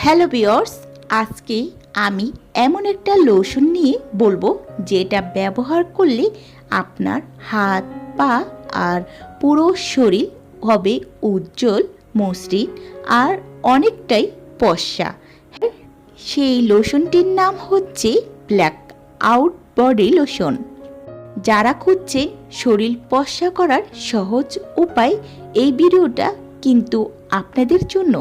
Hello বিয়র্স আজকে আমি এমন একটা লোশন নিয়ে বলব, যেটা ব্যবহার করলে আপনার হাত, পা আর পুরো শরীর হবে উজ্জ্বল, মসৃণ আর অনেকটাই পশা সেই লোশনটির নাম হচ্ছে ব্ল্যাক আউট বডি লোশন যারা খুঁজছেন শরীর পশা করার সহজ উপায়, এই ভিডিওটা কিন্তু আপনাদের জন্য।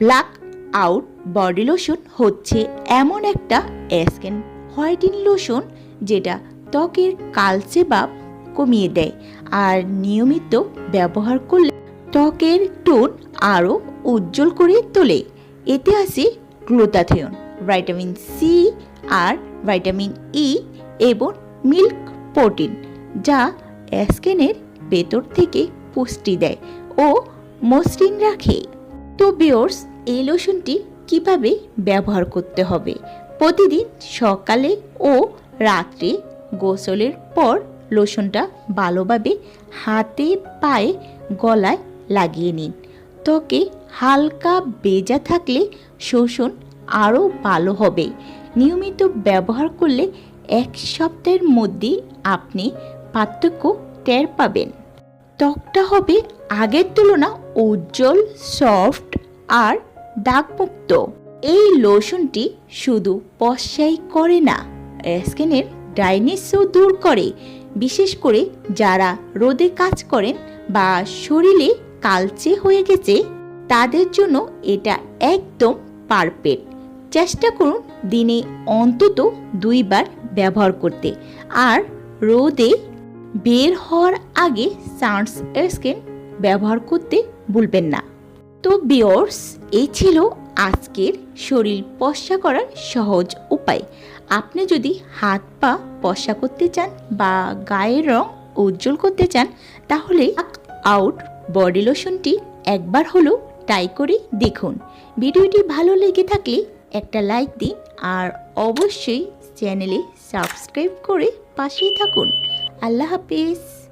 ব্ল্যাক আউট বডি লোশন হচ্ছে এমন একটা স্কিন হোয়াইটিং লোশন যেটা ত্বকের কালচে ভাব কমিয়ে দেয় আর নিয়মিত ব্যবহার করলে ত্বকের টোন আরও উজ্জ্বল করে তোলে। এতে আছে গ্লুটাথিয়ন ভিটামিন সি আর ভাইটামিন ই এবং মিল্ক প্রোটিন যা স্কিনের ভেতর থেকে পুষ্টি দেয় ও মসৃণ রাখে। তো বিয়র্স এই লোশনটি কীভাবে ব্যবহার করতে হবে? প্রতিদিন সকালে ও রাত্রে গোসলের পর লোশনটা ভালোভাবে হাতে পায়ে গলায় লাগিয়ে নিন। ত্বকে হালকা বেজা থাকলে শোষণ আরও ভালো হবে। নিয়মিত ব্যবহার করলে এক সপ্তাহের মধ্যে আপনি পার্থক্য টের পাবেন। ত্বকটা হবে আগের তুলনা উজ্জ্বল, সফট আর দাগমুক্ত। এই লোশনটি শুধু পশ্চাই করে না, স্কিনের ড্রাইনেসও দূর করে। বিশেষ করে যারা রোদে কাজ করেন বা শরীরে কালচে হয়ে গেছে, তাদের জন্য এটা একদম পারফেক্ট। চেষ্টা করুন দিনে অন্তত দুইবার ব্যবহার করতে। আর রোদে বের হওয়ার আগে সানস্ক্রিন ব্যবহার করতে ভুলবেন না। তো বিয়র্স এই ছিল আজকের শরীর পশা করার সহজ উপায়। আপনি যদি হাত পা পশা করতে চান বা গায়ের রং উজ্জ্বল করতে চান, তাহলে আউট বডি লোশনটি একবার হলো ট্রাই করে দেখুন। ভিডিওটি ভালো লেগে থাকলে একটা লাইক দিন আর অবশ্যই চ্যানেলে সাবস্ক্রাইব করে পাশেই থাকুন। আল্লাহ হাফিজ।